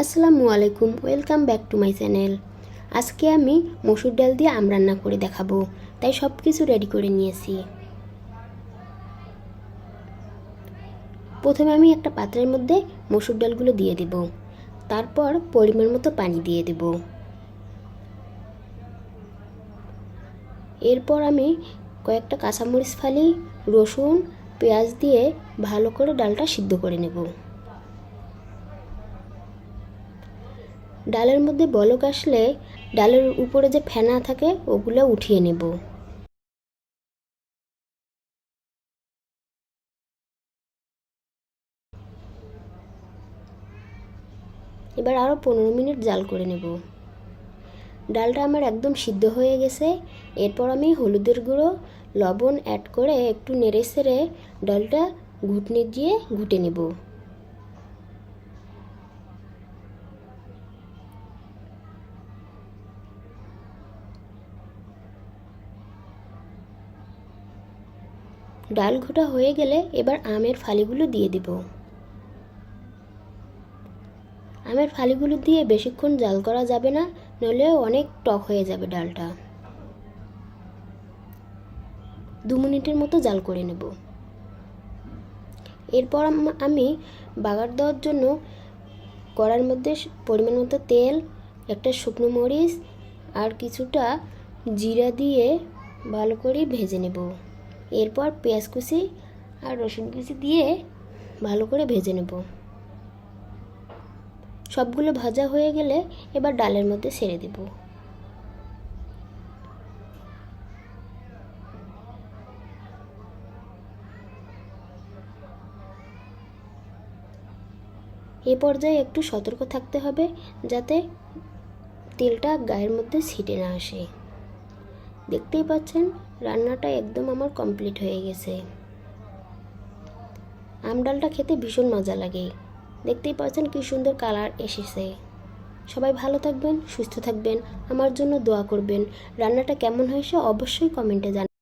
আসসালামু আলাইকুম, welcome back to my channel. আজকে আমি মসুর ডাল দিয়ে আম রান্না করে দেখাবো, তাই সব কিছু রেডি করে নিয়েছি। প্রথমে আমি একটা পাত্রের মধ্যে মসুর ডালগুলো দিয়ে দেব, তারপর পরিমাণ মতো পানি দিয়ে দেব। এরপর আমি কয়েকটা কাঁচামরিচ ফালি, রসুন, পেঁয়াজ দিয়ে ভালো করে ডালটা সিদ্ধ করে নেব। ডালের মধ্যে বলক আসলে ডালের উপরে যে ফেনা থাকে, ওগুলো উঠিয়ে নেব। এবার আরও পনেরো মিনিট জাল করে নেব। ডালটা আমার একদম সিদ্ধ হয়ে গেছে। এরপর আমি হলুদের গুঁড়ো, লবণ অ্যাড করে একটু নেড়ে সেড়ে ডালটা ঘুটনি দিয়ে ঘুটে নেব। ডাল ঘোটা হয়ে গেলে এবার আমের ফালিগুলো দিয়ে দেব। আমের ফালিগুলো দিয়ে বেশিক্ষণ জাল করা যাবে না, নইলে অনেক টক হয়ে যাবে ডালটা। দু মিনিটের মতো জাল করে নেব। এরপর আমি বাগার দেওয়ার জন্য কড়ার মধ্যে পরিমাণ মতো তেল, একটা শুকনো মরিচ আর কিছুটা জিরা দিয়ে ভালো করে ভেজে নেব। এরপর পেঁয়াজ কুচি আর রসুন কুচি দিয়ে ভালো করে ভেজে নেব। সবগুলো ভাজা হয়ে গেলে এবার ডালের মধ্যে ছেড়ে দেব। এ পর্যায়ে একটু সতর্ক থাকতে হবে যাতে তেলটা গায়ের মধ্যে ছিটে না আসে। দেখতেই পাচ্ছেন, রান্নাটা একদম আমার কমপ্লিট হয়ে গেছে। আম ডালটা খেতে ভীষণ মজা লাগে। দেখতেই পাচ্ছেন কি সুন্দর কালার এসেছে। সবাই ভালো থাকবেন, সুস্থ থাকবেন, আমার জন্য দোয়া করবেন। রান্নাটা কেমন হয়েছে অবশ্যই কমেন্টে জানাবেন।